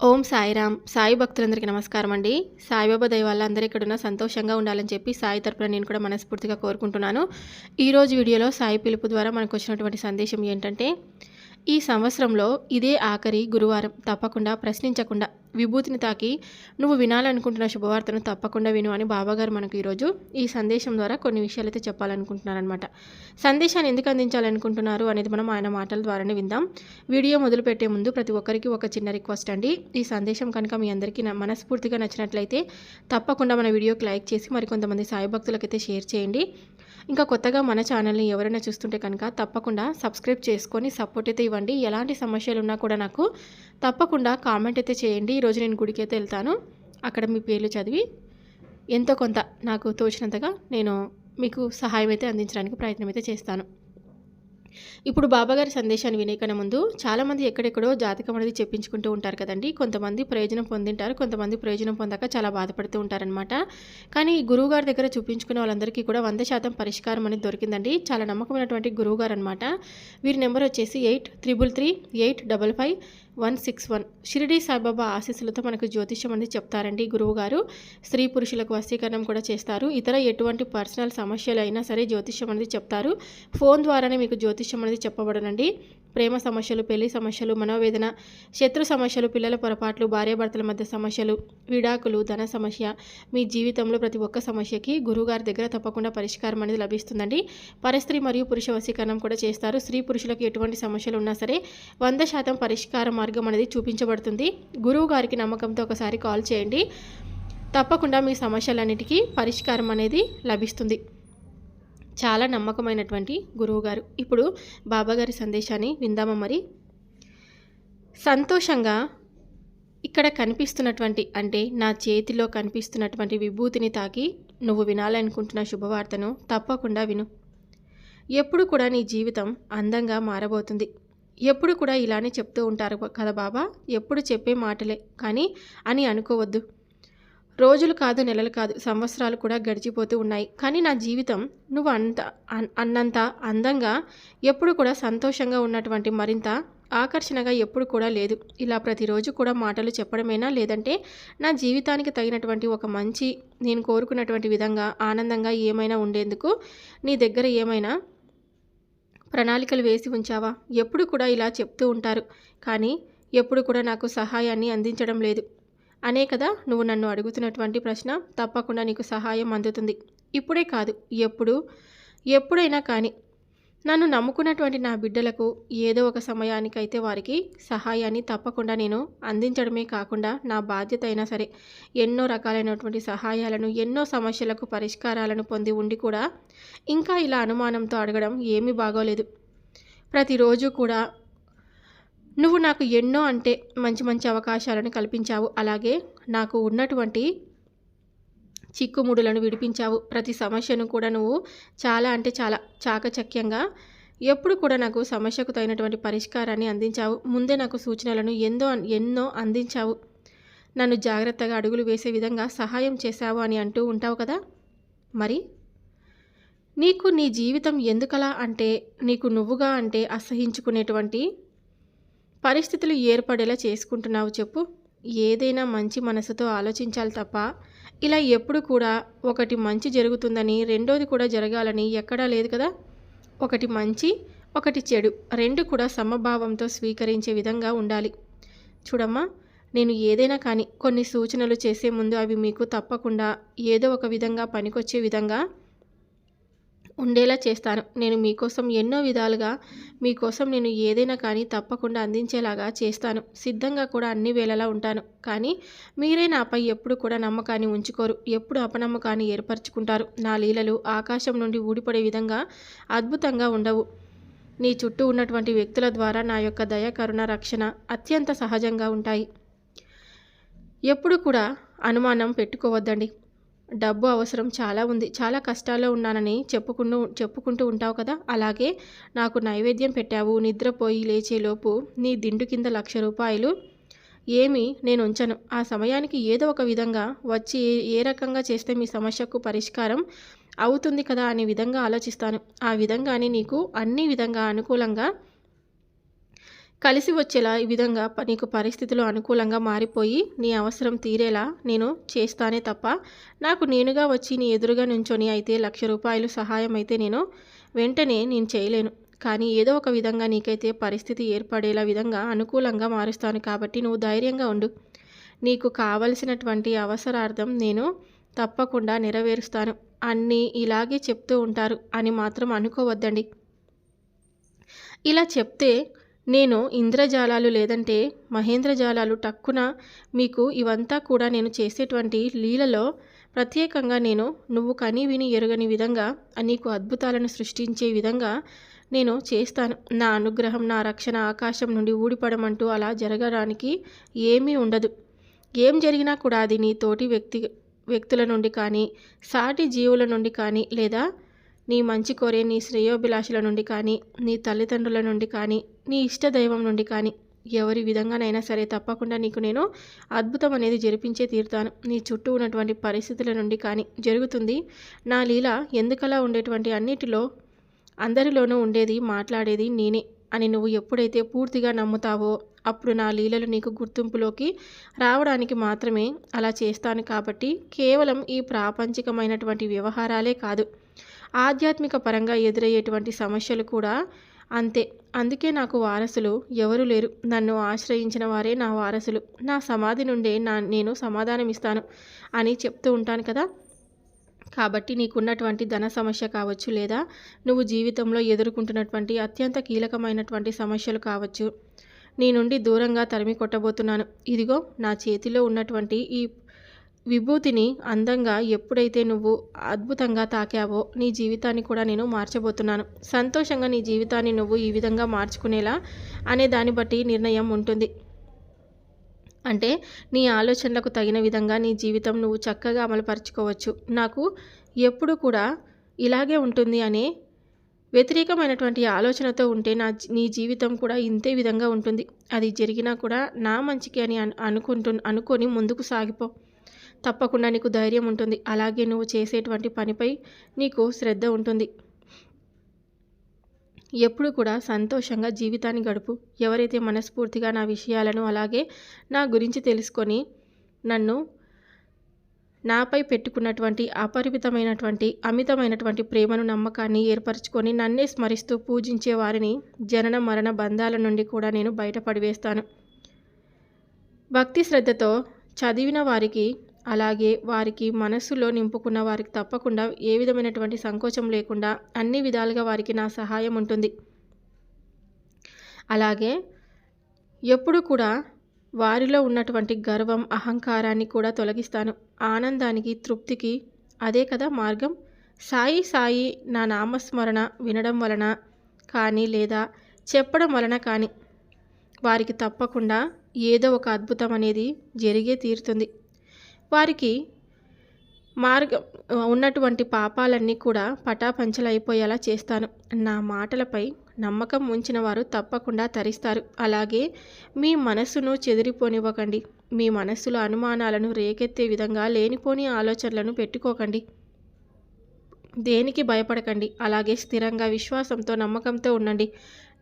ఓం సాయిరామ్. సాయి భక్తులందరికీ నమస్కారం అండి. సాయిబాబా దయ అందరూ ఇక్కడున్న సంతోషంగా ఉండాలని చెప్పి సాయి తరపున నేను కూడా మనస్ఫూర్తిగా కోరుకుంటున్నాను. ఈరోజు వీడియోలో సాయి పిలుపు ద్వారా మనకు వచ్చినటువంటి సందేశం ఏంటంటే ఈ సంవత్సరంలో ఇదే ఆఖరి గురువారం. తప్పకుండా ప్రశ్నించకుండా విభూతిని తాకి నువ్వు వినాలనుకుంటున్న శుభవార్తను తప్పకుండా విను అని బాబాగారు మనకు ఈరోజు ఈ సందేశం ద్వారా కొన్ని విషయాలు అయితే చెప్పాలనుకుంటున్నారనమాట సందేశాన్ని ఎందుకు అందించాలనుకుంటున్నారు అనేది మనం ఆయన మాటల ద్వారానే విందాం. వీడియో మొదలుపెట్టే ముందు ప్రతి ఒక్కరికి ఒక చిన్న రిక్వెస్ట్ అండి. ఈ సందేశం కనుక మీ అందరికీ మనస్ఫూర్తిగా నచ్చినట్లయితే తప్పకుండా మన వీడియోకి లైక్ చేసి మరికొంతమంది సాయి భక్తులకైతే షేర్ చేయండి. ఇంకా కొత్తగా మన ఛానల్ని ఎవరైనా చూస్తుంటే కనుక తప్పకుండా సబ్స్క్రైబ్ చేసుకొని సపోర్ట్ అయితే ఇవ్వండి. ఎలాంటి సమస్యలు ఉన్నా కూడా నాకు తప్పకుండా కామెంట్ అయితే చేయండి. ఈరోజు నేను గుడికి అయితే వెళ్తాను. అక్కడ మీ పేర్లు చదివి ఎంతో కొంత నాకు తోచినంతగా నేను మీకు సహాయం అయితే అందించడానికి ప్రయత్నం అయితే చేస్తాను. ఇప్పుడు బాబాగారి సందేశాన్ని వినేకన్నా ముందు చాలామంది ఎక్కడెక్కడో జాతకం అనేది చెప్పించుకుంటూ ఉంటారు కదండి. కొంతమంది ప్రయోజనం పొందింటారు కొంతమంది ప్రయోజనం పొందాక చాలా బాధపడుతూ ఉంటారనమాట కానీ ఈ గురువుగారి దగ్గర చూపించుకునే వాళ్ళందరికీ కూడా వంద శాతం పరిష్కారం అనేది దొరికిందండి. చాలా నమ్మకమైనటువంటి గురువుగారు అనమాట వీరి నెంబర్ వచ్చేసి eight triple three eight double five one six one. Shirdi Saibaba ఆశీస్సులతో మనకు జ్యోతిష్యం అనేది చెప్తారండి గురువుగారు. స్త్రీ పురుషులకు వశీకరణం కూడా చేస్తారు. ఇతర ఎటువంటి పర్సనల్ సమస్యలు అయినా సరే జ్యోతిష్యం అనేది చెప్తారు. ఫోన్ ద్వారానే మీకు జ్యోతిష్యం అనేది చెప్పబడనండి. ప్రేమ సమస్యలు పెళ్ళి సమస్యలు మనోవేదన శత్రు సమస్యలు పిల్లల పొరపాట్లు భార్యాభర్తల మధ్య సమస్యలు విడాకులు ధన సమస్య మీ జీవితంలో ప్రతి ఒక్క సమస్యకి గురువుగారి దగ్గర తప్పకుండా పరిష్కారం అనేది లభిస్తుందండి. పరస్త్రీ మరియు పురుష వశీకరణం కూడా చేస్తారు. స్త్రీ పురుషులకు ఎటువంటి సమస్యలు ఉన్నా సరే వంద శాతం పరిష్కారం మార్గం అనేది చూపించబడుతుంది. గురువు గారికి నమ్మకంతో ఒకసారి కాల్ చేయండి. తప్పకుండా మీ సమస్యలన్నిటికీ పరిష్కారం అనేది లభిస్తుంది. చాలా నమ్మకమైనటువంటి గురువుగారు ఇప్పుడు బాబాగారి సందేశాన్ని విందామా మరి? సంతోషంగా ఇక్కడ కనిపిస్తున్నటువంటి అంటే నా చేతిలో కనిపిస్తున్నటువంటి విభూతిని తాకి నువ్వు వినాలనుకుంటున్న శుభవార్తను తప్పకుండా విను. ఎప్పుడు కూడా నీ జీవితం అందంగా మారబోతుంది. ఎప్పుడు కూడా ఇలానే చెప్తూ ఉంటారు కదా బాబా ఎప్పుడు చెప్పే మాటలే కానీ అని అనుకోవద్దు. రోజులు కాదు నెలలు కాదు సంవత్సరాలు కూడా గడిచిపోతూ ఉన్నాయి. కానీ నా జీవితం నువ్వు అంత అన్నంత అందంగా ఎప్పుడు కూడా సంతోషంగా ఉన్నటువంటి మరింత ఆకర్షణగా ఎప్పుడు కూడా లేదు. ఇలా ప్రతిరోజు కూడా మాటలు చెప్పడమేనా లేదంటే నా జీవితానికి తగినటువంటి ఒక మంచి నేను కోరుకున్నటువంటి విధంగా ఆనందంగా ఏమైనా ఉండేందుకు నీ దగ్గర ఏమైనా ప్రణాళికలు వేసి ఉంచావా? ఎప్పుడు కూడా ఇలా చెప్తూ ఉంటారు. కానీ ఎప్పుడు కూడా నాకు సహాయాన్ని అందించడం లేదు. అనే కదా నువ్వు నన్ను అడుగుతున్నటువంటి ప్రశ్న? తప్పకుండా నీకు సహాయం అందుతుంది. ఇప్పుడే కాదు ఎప్పుడు? ఎప్పుడైనా కానీ నన్ను నమ్ముకున్నటువంటి నా బిడ్డలకు ఏదో ఒక సమయానికైతే వారికి సహాయాన్ని తప్పకుండా నేను అందించడమే కాకుండా నా బాధ్యత అయినా సరే ఎన్నో రకాలైనటువంటి సహాయాలను ఎన్నో సమస్యలకు పరిష్కారాలను పొంది ఉండి కూడా ఇంకా ఇలా అనుమానంతో అడగడం ఏమీ బాగోలేదు. ప్రతిరోజు కూడా నువ్వు నాకు ఎన్నో అంటే మంచి మంచి అవకాశాలను కల్పించావు. అలాగే నాకు ఉన్నటువంటి చిక్కుముడులను విడిపించావు. ప్రతి సమస్యను కూడా నువ్వు చాలా అంటే చాలా చాకచక్యంగా ఎప్పుడు కూడా నాకు సమస్యకు తగినటువంటి పరిష్కారాన్ని అందించావు. ముందే నాకు సూచనలను ఎందో ఎన్నో అందించావు. నన్ను జాగ్రత్తగా అడుగులు వేసే విధంగా సహాయం చేశావు అని అంటూ ఉంటావు కదా? మరి? నీకు నీ జీవితం ఎందుకలా అంటే నీకు నువ్వుగా అంటే అసహించుకునేటువంటి పరిస్థితులు ఏర్పడేలా చేసుకుంటున్నావు చెప్పు. ఏదైనా మంచి మనసుతో ఆలోచించాలి తప్ప ఇలా ఎప్పుడు కూడా ఒకటి మంచి జరుగుతుందని రెండోది కూడా జరగాలని ఎక్కడా లేదు కదా? ఒకటి మంచి ఒకటి చెడు రెండు కూడా సమభావంతో స్వీకరించే విధంగా ఉండాలి. చూడమ్మా నేను ఏదైనా కానీ కొన్ని సూచనలు చేసే ముందు అవి మీకు తప్పకుండా ఏదో ఒక విధంగా పనికొచ్చే విధంగా ఉండేలా చేస్తాను. నేను మీకోసం ఎన్నో విధాలుగా మీకోసం నేను ఏదైనా కానీ తప్పకుండా అందించేలాగా చేస్తాను. సిద్ధంగా కూడా అన్ని వేళలా ఉంటాను. కానీ మీరే నాపై ఎప్పుడు కూడా నమ్మకాన్ని ఉంచుకోరు. ఎప్పుడు అపనమ్మకాన్ని ఏర్పరచుకుంటారు. నా లీలలు ఆకాశం నుండి ఊడిపడే విధంగా అద్భుతంగా ఉండవు. నీ చుట్టూ ఉన్నటువంటి వ్యక్తుల ద్వారా నా యొక్క దయ కరుణ రక్షణ అత్యంత సహజంగా ఉంటాయి. ఎప్పుడు కూడా అనుమానం పెట్టుకోవద్దండి. డబ్బు అవసరం చాలా ఉంది. చాలా కష్టాల్లో ఉన్నానని చెప్పుకుంటూ చెప్పుకుంటూ ఉంటావు కదా? అలాగే నాకు నైవేద్యం పెట్టావు నిద్రపోయి లేచేలోపు నీ దిండు కింద లక్ష రూపాయలు ఏమి నేను ఉంచను. ఆ సమయానికి ఏదో ఒక విధంగా వచ్చి ఏ రకంగా చేస్తే మీ సమస్యకు పరిష్కారం అవుతుంది కదా అనే విధంగా ఆలోచిస్తాను. ఆ విధంగానే నీకు అన్ని విధంగా అనుకూలంగా కలిసి వచ్చేలా ఈ విధంగా నీకు పరిస్థితులు అనుకూలంగా మారిపోయి నీ అవసరం తీరేలా నేను చేస్తానే తప్ప నాకు నేనుగా వచ్చి నీ ఎదురుగా నుంచొని అయితే లక్ష రూపాయలు సహాయం అయితే నేను వెంటనే నేను చేయలేను. కానీ ఏదో ఒక విధంగా నీకైతే పరిస్థితి ఏర్పడేలా విధంగా అనుకూలంగా మారుస్తాను కాబట్టి నువ్వు ధైర్యంగా ఉండు. నీకు కావలసినటువంటి అవసరార్థం నేను తప్పకుండా నెరవేరుస్తాను. అన్నీ ఇలాగే చెప్తూ ఉంటారు అని మాత్రం అనుకోవద్దండి. ఇలా చెప్తే నేను ఇంద్రజాలాలు లేదంటే మహేంద్రజాలాలు టక్కున మీకు ఇవంతా కూడా నేను చేసేటువంటి లీలలో ప్రత్యేకంగా నేను నువ్వు కని విని ఎరుగని విధంగా నీకు అద్భుతాలను సృష్టించే విధంగా నేను చేస్తాను. నా అనుగ్రహం నా రక్షణ ఆకాశం నుండి ఊడిపడమంటూ అలా జరగడానికి ఏమీ ఉండదు. ఏం జరిగినా కూడా అది నీ తోటి వ్యక్తి వ్యక్తుల నుండి కానీ సాటి జీవుల నుండి కానీ లేదా నీ మంచి కోరే నీ శ్రేయోభిలాషుల నుండి కానీ నీ తల్లిదండ్రుల నుండి కానీ నీ ఇష్ట దైవం నుండి కానీ ఎవరి విధంగానైనా సరే తప్పకుండా నీకు నేను అద్భుతం అనేది జరిపించే తీరుతాను. నీ చుట్టూ ఉన్నటువంటి పరిస్థితుల నుండి కానీ జరుగుతుంది. నా లీల ఎందుకలా ఉండేటువంటి అన్నిటిలో అందరిలోనూ ఉండేది మాట్లాడేది నేనే అని నువ్వు ఎప్పుడైతే పూర్తిగా నమ్ముతావో అప్పుడు నా లీలలు నీకు గుర్తింపులోకి రావడానికి మాత్రమే అలా చేస్తాను కాబట్టి కేవలం ఈ ప్రాపంచికమైనటువంటి వ్యవహారాలే కాదు. ఆధ్యాత్మిక పరంగా ఎదురయ్యేటువంటి సమస్యలు కూడా అంతే. అందుకే నాకు వారసులు ఎవరు లేరు. నన్ను ఆశ్రయించిన వారే నా వారసులు. నా సమాధి నుండే నా నేను సమాధానం ఇస్తాను అని చెప్తూ ఉంటాను కదా. కాబట్టి నీకున్నటువంటి ధన సమస్య కావచ్చు లేదా నువ్వు జీవితంలో ఎదుర్కొంటున్నటువంటి అత్యంత కీలకమైనటువంటి సమస్యలు కావచ్చు. నీ నుండి దూరంగా తరిమి కొట్టబోతున్నాను. ఇదిగో నా చేతిలో ఉన్నటువంటి ఈ విభూతిని అందంగా ఎప్పుడైతే నువ్వు అద్భుతంగా తాకావో నీ జీవితాన్ని కూడా నేను మార్చబోతున్నాను. సంతోషంగా నీ జీవితాన్ని నువ్వు ఈ విధంగా మార్చుకునేలా అనే దాన్ని బట్టి నిర్ణయం ఉంటుంది. అంటే నీ ఆలోచనలకు తగిన విధంగా నీ జీవితం నువ్వు చక్కగా అమలుపరుచుకోవచ్చు. నాకు ఎప్పుడు కూడా ఇలాగే ఉంటుంది అనే వ్యతిరేకమైనటువంటి ఆలోచనతో ఉంటే నా నీ జీవితం కూడా ఇంతే విధంగా ఉంటుంది. అది జరిగినా కూడా నా మంచికి అని అనుకుంటు అనుకొని ముందుకు సాగిపో. తప్పకుండా నీకు ధైర్యం ఉంటుంది. అలాగే నువ్వు చేసేటువంటి పనిపై నీకు శ్రద్ధ ఉంటుంది. ఎప్పుడు కూడా సంతోషంగా జీవితాన్ని గడుపు. ఎవరైతే మనస్ఫూర్తిగా నా విషయాలను అలాగే నా గురించి తెలుసుకొని నన్ను నాపై పెట్టుకున్నటువంటి అపరిమితమైనటువంటి అమితమైనటువంటి ప్రేమను నమ్మకాన్ని ఏర్పరచుకొని నన్నే స్మరిస్తూ పూజించే వారిని జనన మరణ బంధాల నుండి కూడా నేను బయటపడివేస్తాను భక్తి శ్రద్ధతో చదివిన వారికి అలాగే వారికి మనస్సులో నింపుకున్న వారికి తప్పకుండా ఏ విధమైనటువంటి సంకోచం లేకుండా అన్ని విధాలుగా వారికి నా సహాయం ఉంటుంది. అలాగే ఎప్పుడు కూడా వారిలో ఉన్నటువంటి గర్వం అహంకారాన్ని కూడా తొలగిస్తాను. ఆనందానికి తృప్తికి అదే కదా మార్గం. సాయి సాయి నా నామస్మరణ వినడం వలన కానీ లేదా చెప్పడం వలన కానీ వారికి తప్పకుండా ఏదో ఒక అద్భుతం అనేది జరిగే తీరుతుంది. వారికి మార్గం ఉన్నటువంటి పాపాలన్నీ కూడా పటాపంచలైపోయేలా చేస్తాను. నా మాటలపై నమ్మకం ఉంచిన వారు తప్పకుండా తరిస్తారు. అలాగే మీ మనస్సును చెదిరిపోనివ్వకండి. మీ మనస్సులో అనుమానాలను రేకెత్తే విధంగా లేనిపోని ఆలోచనలను పెట్టుకోకండి. దేనికి భయపడకండి? అలాగే స్థిరంగా విశ్వాసంతో నమ్మకంతో ఉండండి.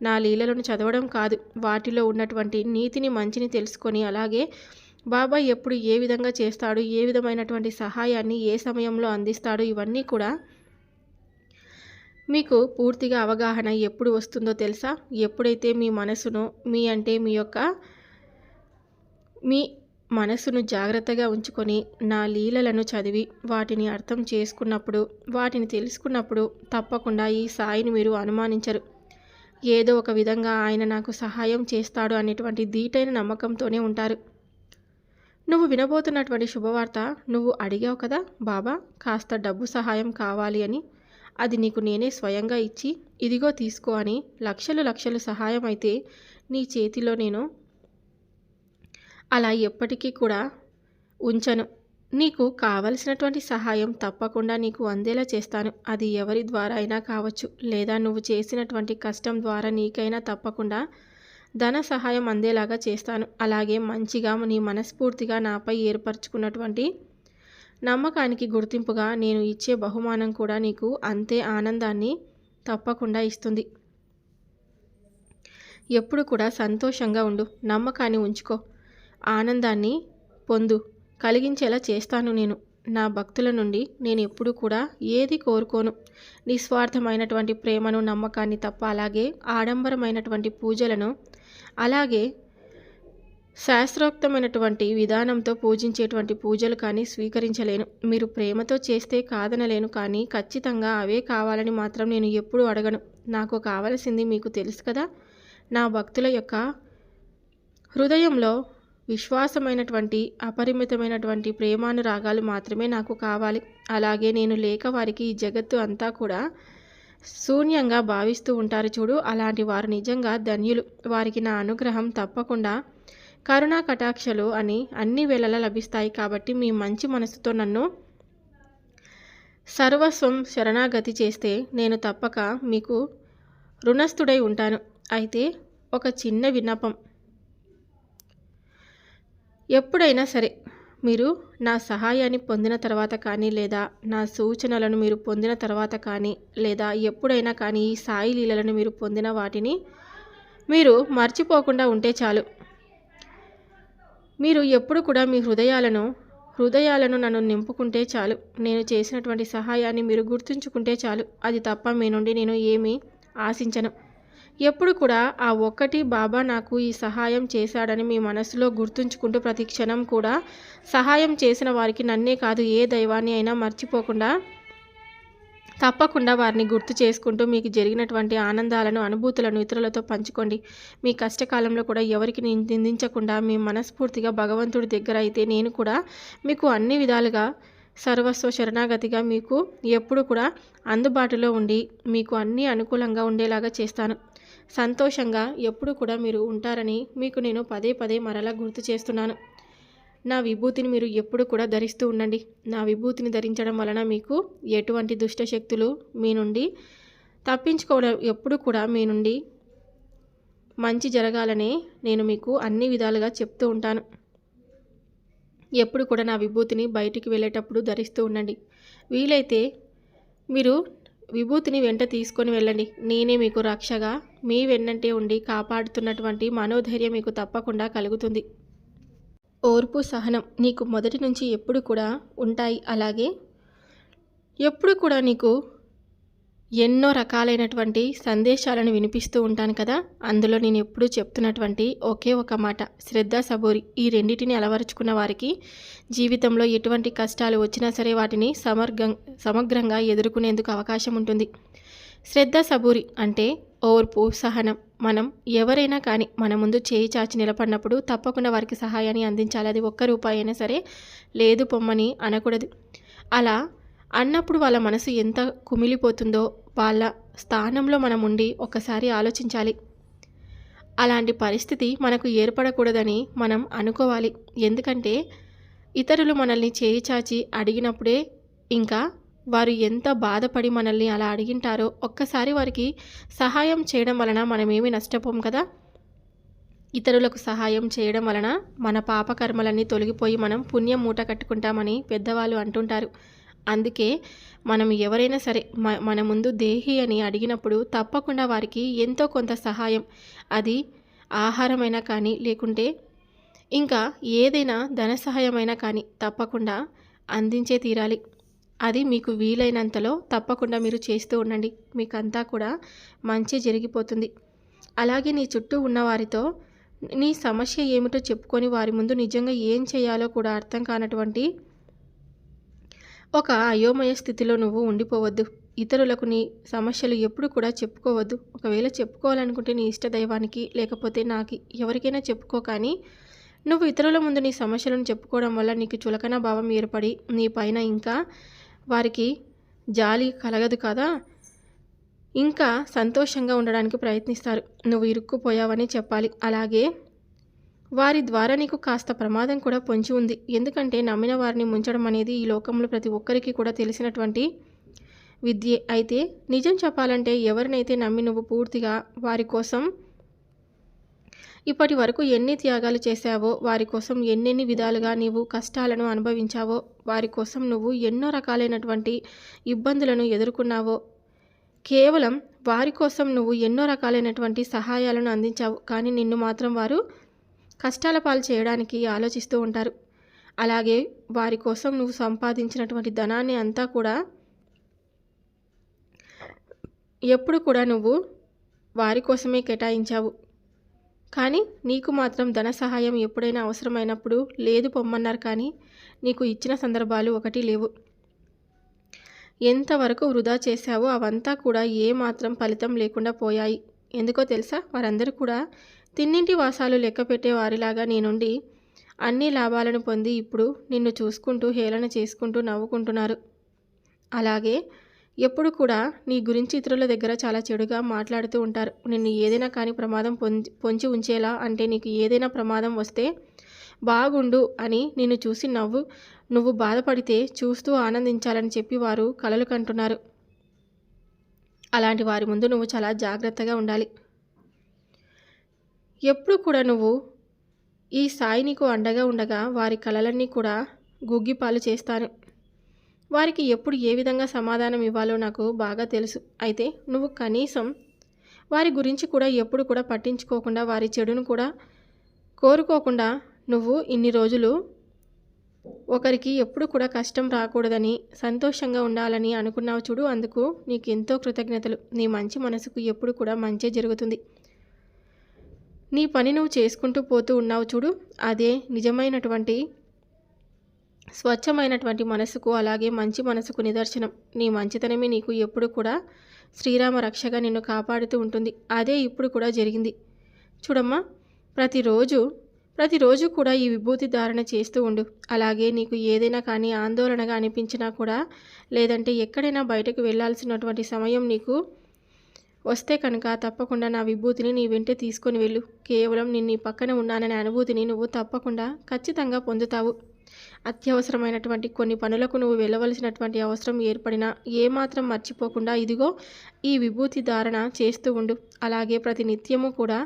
నా లీలలను చదవడం కాదు. వాటిలో ఉన్నటువంటి నీతిని మంచిని తెలుసుకొని అలాగే బాబా ఎప్పుడు ఏ విధంగా చేస్తాడు? ఏ విధమైనటువంటి సహాయాన్ని ఏ సమయంలో అందిస్తాడు? ఇవన్నీ కూడా మీకు పూర్తిగా అవగాహన ఎప్పుడు వస్తుందో తెలుసా? ఎప్పుడైతే మీ మనసును మీ అంటే మీ యొక్క మీ మనసును జాగ్రత్తగా ఉంచుకొని నా లీలలను చదివి వాటిని అర్థం చేసుకున్నప్పుడు వాటిని తెలుసుకున్నప్పుడు తప్పకుండా ఈ సాయిని మీరు అనుమానించరు. ఏదో ఒక విధంగా ఆయన నాకు సహాయం చేస్తాడు అనేటువంటి దీటైన నమ్మకంతోనే ఉంటారు. నువ్వు వినబోతున్నటువంటి శుభవార్త నువ్వు అడిగావు కదా బాబా కాస్త డబ్బు సహాయం కావాలి అని. అది నీకు నేనే స్వయంగా ఇచ్చి ఇదిగో తీసుకో అని లక్షలు లక్షలు సహాయం అయితే నీ చేతిలో నేను అలా ఎప్పటికీ కూడా ఉంచను. నీకు కావలసినటువంటి సహాయం తప్పకుండా నీకు అందేలా చేస్తాను. అది ఎవరి ద్వారా అయినా కావచ్చు లేదా నువ్వు చేసినటువంటి కష్టం ద్వారా నీకైనా తప్పకుండా ధన సహాయం అందేలాగా చేస్తాను. అలాగే మంచిగా నీ మనస్ఫూర్తిగా నాపై ఏర్పరచుకున్నటువంటి నమ్మకానికి గుర్తింపుగా నేను ఇచ్చే బహుమానం కూడా నీకు అంతే ఆనందాన్ని తప్పకుండా ఇస్తుంది. ఎప్పుడు కూడా సంతోషంగా ఉండు. నమ్మకాన్ని ఉంచుకో. ఆనందాన్ని పొందు. కలిగించేలా చేస్తాను నేను. నా భక్తుల నుండి నేను ఎప్పుడూ కూడా ఏది కోరుకోను. నిస్వార్థమైనటువంటి ప్రేమను నమ్మకాన్ని తప్ప అలాగే ఆడంబరమైనటువంటి పూజలను అలాగే శాస్త్రోక్తమైనటువంటి విధానంతో పూజించేటువంటి పూజలు కానీ స్వీకరించలేను. మీరు ప్రేమతో చేస్తే కాదనలేను కానీ ఖచ్చితంగా అవే కావాలని మాత్రం నేను ఎప్పుడు అడగను. నాకు కావలసింది మీకు తెలుసు కదా? నా భక్తుల యొక్క హృదయంలో విశ్వాసమైనటువంటి అపరిమితమైనటువంటి ప్రేమానురాగాలు మాత్రమే నాకు కావాలి. అలాగే నేను లేక వారికి ఈ జగత్తు అంతా కూడా శూన్యంగా భావిస్తూ ఉంటారు చూడు. అలాంటి వారు నిజంగా ధన్యులు. వారికి నా అనుగ్రహం తప్పకుండా. కరుణా కటాక్షలు అని అన్ని వేళలా లభిస్తాయి కాబట్టి మీ మంచి మనసుతో నన్ను సర్వస్వం శరణాగతి చేస్తే నేను తప్పక మీకు రుణస్థుడై ఉంటాను. అయితే ఒక చిన్న విన్నపం. ఎప్పుడైనా సరే మీరు నా సహాయాన్ని పొందిన తర్వాత కానీ లేదా నా సూచనలను మీరు పొందిన తర్వాత కానీ లేదా ఎప్పుడైనా కానీ ఈ సాయి లీలలను మీరు పొందిన వాటిని మీరు మర్చిపోకుండా ఉంటే చాలు. మీరు ఎప్పుడు కూడా మీ హృదయాలను హృదయాలను నన్ను నింపుకుంటే చాలు. నేను చేసినటువంటి సహాయాన్ని మీరు గుర్తుంచుకుంటే చాలు. అది తప్ప మీ నుండి నేను ఏమీ ఆశించను. ఎప్పుడు కూడా ఆ ఒక్కటి బాబా నాకు ఈ సహాయం చేశాడని మీ మనసులో గుర్తుంచుకుంటూ ప్రతి క్షణం కూడా సహాయం చేసిన వారికి నన్నే కాదు ఏ దైవాన్ని అయినా మర్చిపోకుండా తప్పకుండా వారిని గుర్తు చేసుకుంటూ మీకు జరిగినటువంటి ఆనందాలను అనుభూతులను ఇతరులతో పంచుకోండి. మీ కష్టకాలంలో కూడా ఎవరికి నిందించకుండా మీ మనస్ఫూర్తిగా భగవంతుడి దగ్గర అయితే నేను కూడా మీకు అన్ని విధాలుగా సర్వస్వ శరణాగతిగా మీకు ఎప్పుడు కూడా అందుబాటులో ఉండి మీకు అన్నీ అనుకూలంగా ఉండేలాగా చేస్తాను. సంతోషంగా ఎప్పుడు కూడా మీరు ఉంటారని మీకు నేను పదే పదే మరలా గుర్తు చేస్తున్నాను. నా విభూతిని మీరు ఎప్పుడు కూడా ధరిస్తూ ఉండండి. నా విభూతిని ధరించడం వలన మీకు ఎటువంటి దుష్ట శక్తులు మీ నుండి తప్పించుకోవడం ఎప్పుడు కూడా మీ నుండి మంచి జరగాలని నేను మీకు అన్ని విధాలుగా చెప్తూ ఉంటాను. ఎప్పుడు కూడా నా విభూతిని బయటికి వెళ్ళేటప్పుడు ధరిస్తూ ఉండండి. వీలైతే మీరు విభూతిని వెంట తీసుకొని వెళ్ళండి. నేనే మీకు రక్షగా మీ వెన్నంటే ఉండి కాపాడుతున్నటువంటి మనోధైర్యం మీకు తప్పకుండా కలుగుతుంది. ఓర్పు సహనం నీకు మొదటి నుంచి ఎప్పుడు కూడా ఉంటాయి. అలాగే ఎప్పుడు కూడా నీకు ఎన్నో రకాలైనటువంటి సందేశాలను వినిపిస్తూ ఉంటాను కదా. అందులో నేను ఎప్పుడూ చెప్తున్నటువంటి ఒకే ఒక మాట శ్రద్ధ సబూరి. ఈ రెండింటిని అలవరుచుకున్న వారికి జీవితంలో ఎటువంటి కష్టాలు వచ్చినా సరే వాటిని సమర్గం సమగ్రంగా ఎదుర్కొనేందుకు అవకాశం ఉంటుంది. శ్రద్ధ సబూరి అంటే ఓర్పు సహనం. మనం ఎవరైనా కానీ మన ముందు చేయి చాచి నిలబడినప్పుడు తప్పకుండా వారికి సహాయాన్ని అందించాలి. అది ఒక్క రూపాయి అయినా సరే లేదు పొమ్మని అనకూడదు. అలా అన్నప్పుడు వాళ్ళ మనసు ఎంత కుమిలిపోతుందో వాళ్ళ స్థానంలో మనం ఉండి ఒకసారి ఆలోచించాలి. అలాంటి పరిస్థితి మనకు ఏర్పడకూడదని మనం అనుకోవాలి. ఎందుకంటే ఇతరులు మనల్ని చేయి చాచి అడిగినప్పుడే ఇంకా వారు ఎంత బాధపడి మనల్ని అలా అడిగింటారో ఒక్కసారి వారికి సహాయం చేయడం వలన మనమేమి నష్టపోం కదా? ఇతరులకు సహాయం చేయడం వలన మన పాపకర్మలన్నీ తొలగిపోయి మనం పుణ్యం మూట కట్టుకుంటామని పెద్దవాళ్ళు అంటుంటారు. అందుకే మనం ఎవరైనా సరే మన ముందు దేహి అని అడిగినప్పుడు తప్పకుండా వారికి ఎంతో కొంత సహాయం. అది ఆహారమైనా కానీ లేకుంటే ఇంకా ఏదైనా ధన సహాయమైనా కానీ తప్పకుండా అందించే తీరాలి. అది మీకు వీలైనంతలో తప్పకుండా మీరు చేస్తూ ఉండండి. మీకంతా కూడా మంచి జరిగిపోతుంది. అలాగే నీ చుట్టూ ఉన్నవారితో నీ సమస్య ఏమిటో చెప్పుకొని వారి ముందు నిజంగా ఏం చేయాలో కూడా అర్థం కానటువంటి ఒక అయోమయ స్థితిలో నువ్వు ఉండిపోవద్దు. ఇతరులకు నీ సమస్యలు ఎప్పుడు కూడా చెప్పుకోవద్దు. ఒకవేళ చెప్పుకోవాలనుకుంటే నీ ఇష్ట దైవానికి లేకపోతే నాకు ఎవరికైనా చెప్పుకో కానీ నువ్వు ఇతరుల ముందు నీ సమస్యలను చెప్పుకోవడం వల్ల నీకు చులకన భావం ఏర్పడి నీ పైన ఇంకా వారికి జాలి కలగదు కదా? ఇంకా సంతోషంగా ఉండడానికి ప్రయత్నిస్తారు. నువ్వు ఇరుక్కుపోయావని చెప్పాలి. అలాగే వారి ద్వారా నీకు కాస్త ప్రమాదం కూడా పొంచి ఉంది. ఎందుకంటే నమ్మిన వారిని ముంచడం అనేది ఈ లోకంలో ప్రతి ఒక్కరికి కూడా తెలిసినటువంటి విద్య. అయితే నిజం చెప్పాలంటే ఎవరినైతే నమ్మి నువ్వు పూర్తిగా వారి కోసం ఇప్పటి వరకు ఎన్ని త్యాగాలు చేశావో వారి కోసం ఎన్నెన్ని విధాలుగా నీవు కష్టాలను అనుభవించావో వారి కోసం నువ్వు ఎన్నో రకాలైనటువంటి ఇబ్బందులను ఎదుర్కొన్నావో కేవలం వారి కోసం నువ్వు ఎన్నో రకాలైనటువంటి సహాయాలను అందించావు. కానీ నిన్ను మాత్రం వారు కష్టాల పాలు చేయడానికి ఆలోచిస్తూ ఉంటారు. అలాగే వారి కోసం నువ్వు సంపాదించినటువంటి ధనాన్ని అంతా కూడా ఎప్పుడు కూడా నువ్వు వారి కోసమే కేటాయించావు. కానీ నీకు మాత్రం ధన సహాయం ఎప్పుడైనా అవసరమైనప్పుడు లేదు పొమ్మన్నారు కానీ నీకు ఇచ్చిన సందర్భాలు ఒకటి లేవు. ఎంతవరకు వృధా చేశావో అవంతా కూడా ఏ మాత్రం ఫలితం లేకుండా పోయాయి. ఎందుకో తెలుసా? వారందరూ కూడా తిన్నింటి వాసాలు లెక్క పెట్టే వారిలాగా నేనుండి అన్ని లాభాలను పొంది ఇప్పుడు నిన్ను చూసుకుంటూ హేళన చేసుకుంటూ నవ్వుకుంటున్నారు. అలాగే ఎప్పుడు కూడా నీ గురించి ఇతరుల దగ్గర చాలా చెడుగా మాట్లాడుతూ ఉంటారు. నిన్ను ఏదైనా కానీ ప్రమాదం పొంచి పొంచి ఉంచేలా అంటే నీకు ఏదైనా ప్రమాదం వస్తే బాగుండు అని నిన్ను చూసి నవ్వు నువ్వు బాధపడితే చూస్తూ ఆనందించాలని చెప్పి వారు కలలు కంటున్నారు. అలాంటి వారి ముందు నువ్వు చాలా జాగ్రత్తగా ఉండాలి. ఎప్పుడు కూడా నువ్వు ఈ సాయి నీకు అండగా ఉండగా వారి కలలన్నీ కూడా గుగ్గిపాలు చేస్తాను. వారికి ఎప్పుడు ఏ విధంగా సమాధానం ఇవ్వాలో నాకు బాగా తెలుసు. అయితే నువ్వు కనీసం వారి గురించి కూడా ఎప్పుడు కూడా పట్టించుకోకుండా వారి చెడును కూడా కోరుకోకుండా నువ్వు ఇన్ని రోజులు ఒకరికి ఎప్పుడు కూడా కష్టం రాకూడదని సంతోషంగా ఉండాలని అనుకున్నావు చూడు. అందుకు నీకు ఎంతో కృతజ్ఞతలు. నీ మంచి మనసుకు ఎప్పుడు కూడా మంచే జరుగుతుంది. నీ పని నువ్వు చేసుకుంటూ పోతూ ఉన్నావు చూడు. అదే నిజమైనటువంటి స్వచ్ఛమైనటువంటి మనసుకు అలాగే మంచి మనసుకు నిదర్శనం. నీ మంచితనమే నీకు ఎప్పుడు కూడా శ్రీరామ రక్షగా నిన్ను కాపాడుతూ ఉంటుంది. అదే ఇప్పుడు కూడా జరిగింది. చూడమ్మా ప్రతిరోజు ప్రతిరోజు కూడా ఈ విభూతి ధారణ చేస్తూ ఉండు. అలాగే నీకు ఏదైనా కానీ ఆందోళనగా అనిపించినా కూడా లేదంటే ఎక్కడైనా బయటకు వెళ్ళాల్సినటువంటి సమయం నీకు వస్తే కనుక తప్పకుండా నా విభూతిని నీ వెంటే తీసుకొని వెళ్ళు. కేవలం నిన్ను పక్కన ఉన్నాననే అనుభూతిని నువ్వు తప్పకుండా ఖచ్చితంగా పొందుతావు. అత్యవసరమైనటువంటి కొన్ని పనులకు నువ్వు వెళ్ళవలసినటువంటి అవసరం ఏర్పడినా ఏమాత్రం మర్చిపోకుండా ఇదిగో ఈ విభూతి ధారణ చేస్తూ ఉండు. అలాగే ప్రతి నిత్యము కూడా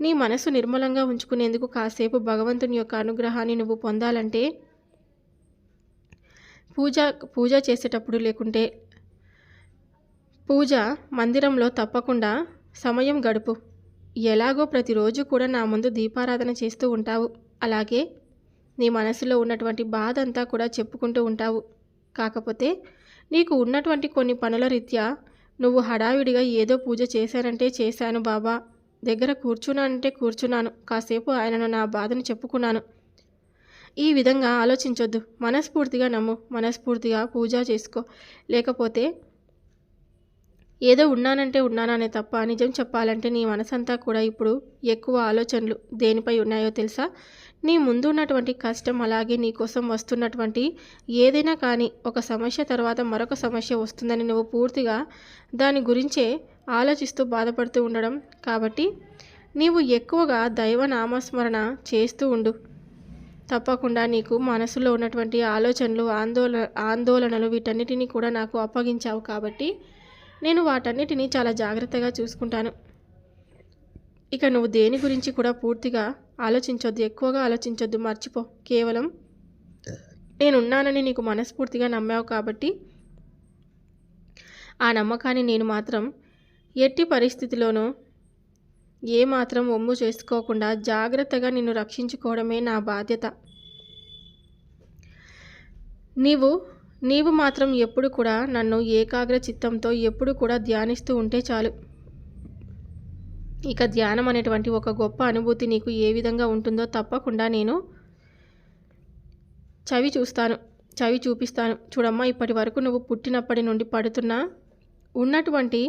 నీ మనసు నిర్మలంగా ఉంచుకునేందుకు కాసేపు భగవంతుని యొక్క అనుగ్రహాన్ని నువ్వు పొందాలంటే పూజ పూజ చేసేటప్పుడు లేకుంటే పూజ మందిరంలో తప్పకుండా సమయం గడుపు. ఎలాగో ప్రతిరోజు కూడా నా ముందు దీపారాధన చేస్తూ ఉంటావు. అలాగే నీ మనసులో ఉన్నటువంటి బాధ అంతా కూడా చెప్పుకుంటూ ఉంటావు. కాకపోతే నీకు ఉన్నటువంటి కొన్ని పనుల రీత్యా నువ్వు హడావిడిగా ఏదో పూజ చేశానంటే చేశాను బాబా. దగ్గర కూర్చున్నానంటే కూర్చున్నాను. కాసేపు ఆయనను నా బాధను చెప్పుకున్నాను. ఈ విధంగా ఆలోచించొద్దు. మనస్ఫూర్తిగా నమ్ము. మనస్ఫూర్తిగా పూజ చేసుకో. లేకపోతే ఏదో ఉన్నానంటే ఉన్నాననే తప్ప నిజం చెప్పాలంటే నీ మనసంతా కూడా ఇప్పుడు ఎక్కువ ఆలోచనలు దేనిపై ఉన్నాయో తెలుసా? నీ ముందు ఉన్నటువంటి కష్టం అలాగే నీ కోసం వస్తున్నటువంటి ఏదైనా కానీ ఒక సమస్య తర్వాత మరొక సమస్య వస్తుందని నువ్వు పూర్తిగా దాని గురించే ఆలోచిస్తూ బాధపడుతూ ఉండడం. కాబట్టి నీవు ఎక్కువగా దైవ నామస్మరణ చేస్తూ ఉండు. తప్పకుండా నీకు మనసులో ఉన్నటువంటి ఆలోచనలు ఆందోళన ఆందోళనలు వీటన్నిటినీ కూడా నాకు అప్పగించావు కాబట్టి నేను వాటన్నిటినీ చాలా జాగ్రత్తగా చూసుకుంటాను. ఇక నువ్వు దేని గురించి కూడా పూర్తిగా ఆలోచించొద్దు ఎక్కువగా ఆలోచించొద్దు మర్చిపో. కేవలం నేనున్నానని నీకు మనస్ఫూర్తిగా నమ్మావు కాబట్టి ఆ నమ్మకాన్ని నేను మాత్రం ఎట్టి పరిస్థితిలోనూ ఏమాత్రం ఒమ్ము చేసుకోకుండా జాగ్రత్తగా నిన్ను రక్షించుకోవడమే నా బాధ్యత. నీవు నీవు మాత్రం ఎప్పుడు కూడా నన్ను ఏకాగ్ర చిత్తంతో ఎప్పుడు కూడా ధ్యానిస్తూ ఉంటే చాలు. ఇక ధ్యానం అనేటువంటి ఒక గొప్ప అనుభూతి నీకు ఏ విధంగా ఉంటుందో తప్పకుండా నేను చవి చూస్తాను చవి చూపిస్తాను. చూడమ్మా ఇప్పటి వరకు నువ్వు పుట్టినప్పటి నుండి పడుతున్న ఉన్నటువంటి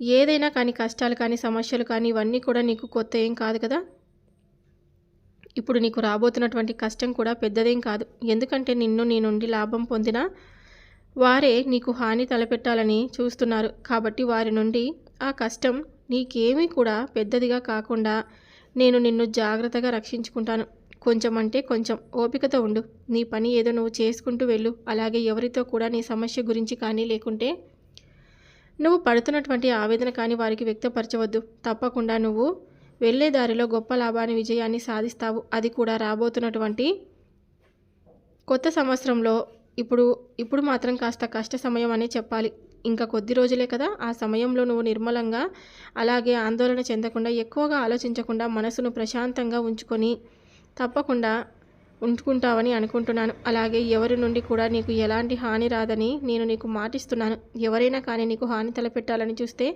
ఏదైనా కానీ కష్టాలు కానీ సమస్యలు కానీ ఇవన్నీ కూడా నీకు కొత్త ఏం కాదు కదా? ఇప్పుడు నీకు రాబోతున్నటువంటి కష్టం కూడా పెద్దదేం కాదు. ఎందుకంటే నిన్ను నీ నుండి లాభం పొందిన వారే నీకు హాని తలపెట్టాలని చూస్తున్నారు. కాబట్టి వారి నుండి ఆ కష్టం నీకేమీ కూడా పెద్దదిగా కాకుండా నేను నిన్ను జాగ్రత్తగా రక్షించుకుంటాను. కొంచెం అంటే కొంచెం ఓపికతో ఉండు. నీ పని ఏదో నువ్వు చేసుకుంటూ వెళ్ళు. అలాగే ఎవరితో కూడా నీ సమస్య గురించి కానీ లేకుంటే నువ్వు పడుతున్నటువంటి ఆవేదన కానీ వారికి వ్యక్తపరచవద్దు. తప్పకుండా నువ్వు వెళ్ళే దారిలో గొప్ప లాభాన్ని విజయాన్ని సాధిస్తావు. అది కూడా రాబోతున్నటువంటి కొత్త సంవత్సరంలో ఇప్పుడు ఇప్పుడు మాత్రం కాస్త కష్ట సమయం అనే చెప్పాలి. ఇంకా కొద్ది రోజులే కదా. ఆ సమయంలో నువ్వు నిర్మలంగా అలాగే ఆందోళన చెందకుండా ఎక్కువగా ఆలోచించకుండా మనసును ప్రశాంతంగా ఉంచుకొని తప్పకుండా ఉంచుకుంటావని అనుకుంటున్నాను. అలాగే ఎవరి నుండి కూడా నీకు ఎలాంటి హాని రాదని నేను నీకు మాటిస్తున్నాను. ఎవరైనా కానీ నీకు హాని తలపెట్టాలని చూస్తే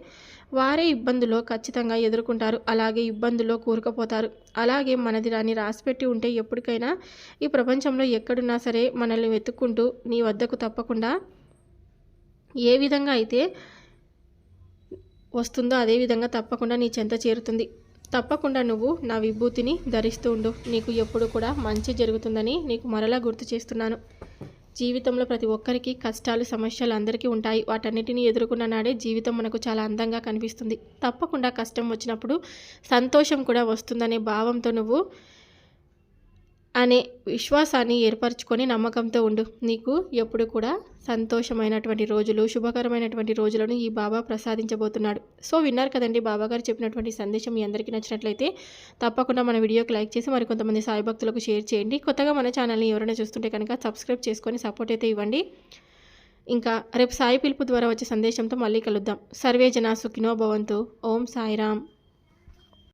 వారే ఇబ్బందులో ఖచ్చితంగా ఎదుర్కొంటారు. అలాగే ఇబ్బందుల్లో కూరుకుపోతారు. అలాగే మనది రాని రాసిపెట్టి ఉంటే ఎప్పటికైనా ఈ ప్రపంచంలో ఎక్కడున్నా సరే మనల్ని వెతుక్కుంటూ నీ వద్దకు తప్పకుండా ఏ విధంగా అయితే వస్తుందో అదే విధంగా తప్పకుండా నీ చెంత చేరుతుంది. తప్పకుండా నువ్వు నా విభూతిని ధరిస్తూ ఉండు. నీకు ఎప్పుడు కూడా మంచి జరుగుతుందని నీకు మరలా గుర్తు చేస్తున్నాను. జీవితంలో ప్రతి ఒక్కరికి కష్టాలు సమస్యలు అందరికీ ఉంటాయి. వాటన్నిటిని ఎదుర్కొన్న నాడే జీవితం మనకు చాలా అందంగా కనిపిస్తుంది. తప్పకుండా కష్టం వచ్చినప్పుడు సంతోషం కూడా వస్తుందనే భావంతో నువ్వు అనే విశ్వాసాన్ని ఏర్పరచుకొని నమ్మకంతో ఉండు. నీకు ఎప్పుడు కూడా సంతోషమైనటువంటి రోజులు శుభకరమైనటువంటి రోజులను ఈ బాబా ప్రసాదించబోతున్నాడు. సో విన్నారు కదండి బాబా గారు చెప్పినటువంటి సందేశం మీ అందరికీ నచ్చినట్లయితే తప్పకుండా మన వీడియోకి లైక్ చేసి మరికొంతమంది సాయి భక్తులకు షేర్ చేయండి. కొత్తగా మన ఛానల్ని ఎవరైనా చూస్తుంటే కనుక సబ్స్క్రైబ్ చేసుకొని సపోర్ట్ అయితే ఇవ్వండి. ఇంకా రేపు సాయి పిలుపు ద్వారా వచ్చే సందేశంతో మళ్ళీ కలుద్దాం. సర్వే జనా సుఖినో భవంతు. ఓం సాయిరామ్.